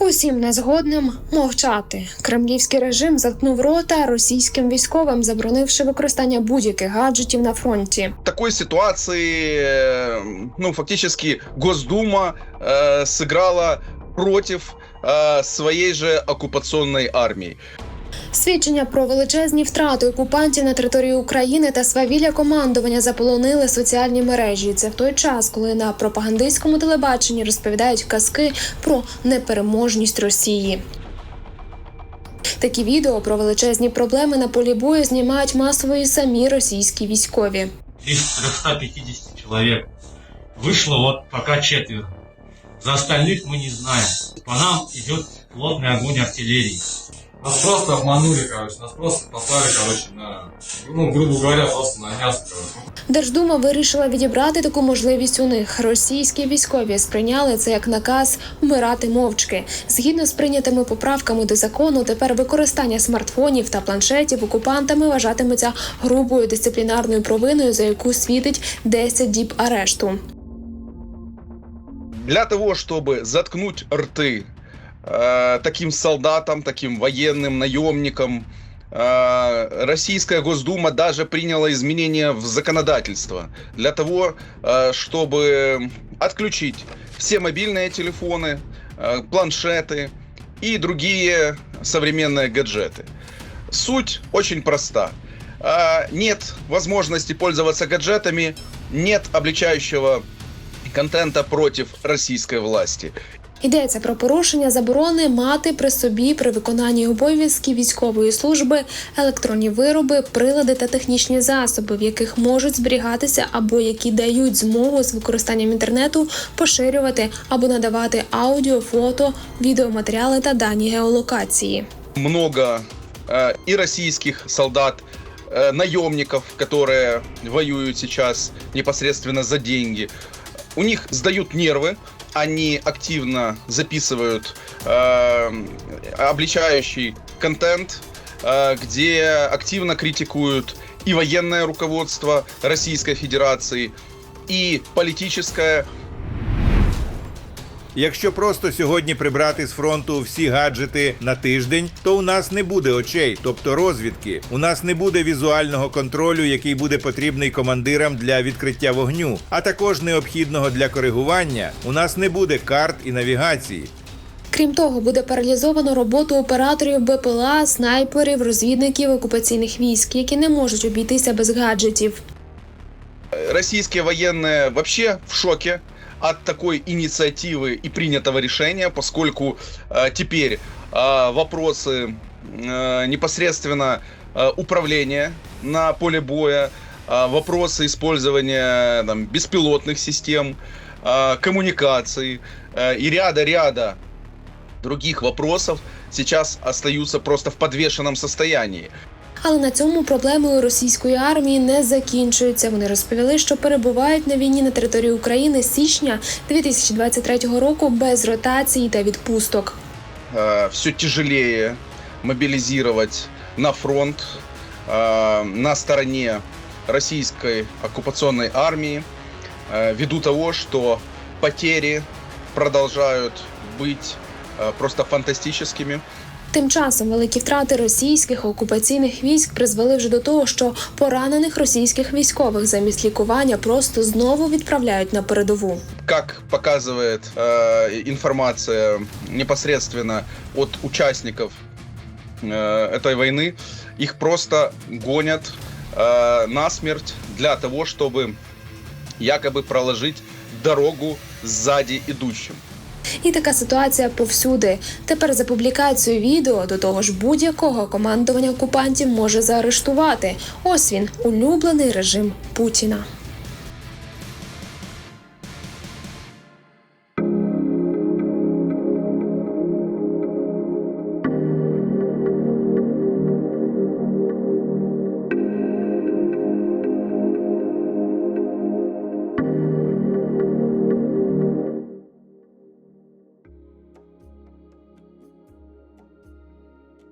Усім незгодним мовчати. Кремлівський режим заткнув рота російським військовим, заборонивши використання будь-яких гаджетів на фронті. В такой ситуации, э, ну, фактически Госдума э, сыграла против э, своей же оккупационной армии. Свідчення про величезні втрати окупантів на території України та свавілля командування заполонили соціальні мережі. Це в той час, коли на пропагандистському телебаченні розповідають казки про непереможність Росії. Такі відео про величезні проблеми на полі бою знімають масово і самі російські військові. из 350 человек. Вышло вот пока четверо. За остальных мы не знаем. По нам идет плотный огонь артиллерии. Нас просто обманули, короче, нас просто послали, короче, на, ну, грубо говоря, просто на мясо, короче. Держдума вирішила відібрати таку можливість у них. Російські військові сприйняли це як наказ вмирати мовчки. Згідно з прийнятими поправками до закону, тепер використання смартфонів та планшетів окупантами вважатиметься грубою дисциплінарною провиною, за яку світить 10 діб арешту. Для того, чтобы заткнуть рты э, таким солдатам, таким военным наемникам, э, Российская Госдума даже приняла изменения в законодательство для того, э, чтобы отключить все мобильные телефоны, э, планшеты и другие современные гаджеты. Суть очень проста. А, Нет возможности пользоваться гаджетами, нет обличающего контента против российской власти. Йдеться про порушення заборони мати при собі при виконанні обов'язків військової служби електронні вироби, прилади та технічні засоби, в яких можуть зберігатися або які дають змогу з використанням інтернету поширювати або надавати аудіо, фото, відеоматеріали та дані геолокації. Много э, и российских солдат, э, наемников, которые воюют сейчас непосредственно за деньги. У них сдают нервы, они активно записывают э, обличающий контент, э, где активно критикуют и военное руководство Российской Федерации, и политическое, Якщо просто сьогодні прибрати з фронту всі гаджети на тиждень, то у нас не буде очей, тобто розвідки. У нас не буде візуального контролю, який буде потрібний командирам для відкриття вогню, а також необхідного для коригування. У нас не буде карт і навігації. Крім того, буде паралізовано роботу операторів БПЛА, снайперів, розвідників окупаційних військ, які не можуть обійтися без гаджетів. российские военные вообще в шоке от такой инициативы и принятого решения, поскольку э, теперь э, вопросы э, непосредственно э, управления на поле боя, э, вопросы использования там, беспилотных систем, э, коммуникаций э, и ряда-ряда других вопросов сейчас остаются просто в подвешенном состоянии. Але на цьому проблеми у російської армії не закінчуються. Вони розповіли, що перебувають на війні на території України з січня 2023 року без ротації та відпусток. все тяжелее мобилизировать на фронт э, на стороне российской оккупационной армии, э, ввиду того, что потери продолжают быть э, просто фантастическими. Тим часом великі втрати російських окупаційних військ призвели вже до того, що поранених російських військових замість лікування просто знову відправляють на передову. Как показывает э, информация непосредственно от участников э, этой войны, их просто гонят э, насмерть для того, чтобы якобы проложить дорогу сзади идущим. І така ситуація повсюди. Тепер за публікацію відео до того ж будь-якого командування окупантів може заарештувати. Ось він улюблений режим Путіна.